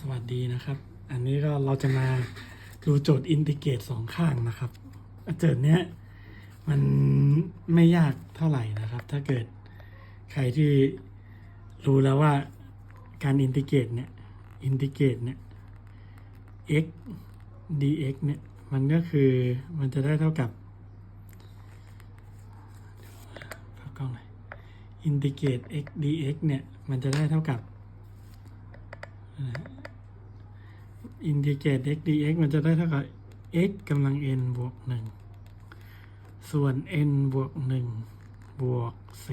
สวัสดีนะครับ อันนี้ก็เราจะมาดูโจทย์อินทิเกรตสองข้างนะครับโจทย์เนี้ยมันไม่ยากเท่าไหร่นะครับ ถ้าเกิดใครที่รู้แล้วว่าการอินทิเกรตเนี่ยอินทิเกรตเนี่ย x dx เนี่ยมันก็คือมันจะได้เท่ากับกล้องหน่อยอินทิเกรต x dx เนี่ยมันจะได้เท่ากับ อินทิเกรต x dx มันจะได้เท่ากับ x กำลัง n บวกหนึ่งส่วน n บวกหนึ่งบวก c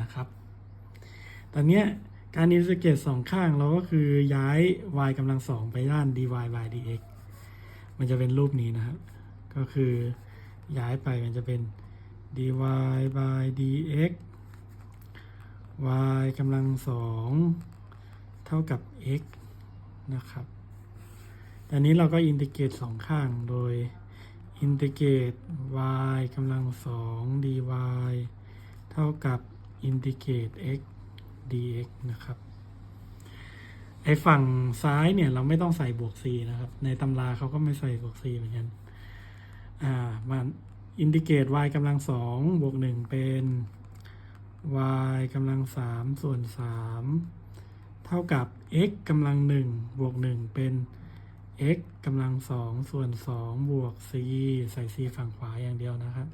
นะครับ ตอนนี้การอินทิเกรตสองข้างเราก็คือย้าย y กำลังสองไปด้าน dy by dx มันจะเป็นรูปนี้นะครับ ก็คือย้ายไปมันจะเป็น dy by dx y กำลังสองเท่ากับ x นะครับ อันนี้เราก็อินทิเกรตสองข้างโดยอินทิเกรต y กำลังสอง dy เท่ากับอินทิเกรต x dx นะครับไอฝั่งซ้ายเนี่ยเราไม่ต้องใส่บวก c นะครับ ในตำราเขาก็ไม่ใส่บวก c เหมือนกัน อ่ามันอินทิเกรต y กำลังสองบวกหนึ่งเป็น y กำลังสามส่วนสามเท่ากับ x กำลังหนึ่งบวกหนึ่งเป็น x กำลังสองส่วนสองบวก c ใส่ c ฝั่งขวาอย่างเดียวนะครับ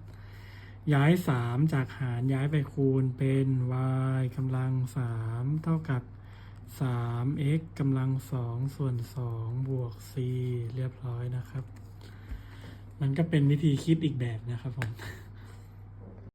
ย้ายสามจากหารย้ายไปคูณเป็น y กำลังสามเท่ากับสาม x กำลังสองส่วนสองบวก c เรียบร้อยนะครับ มันก็เป็นวิธีคิดอีกแบบนะครับผม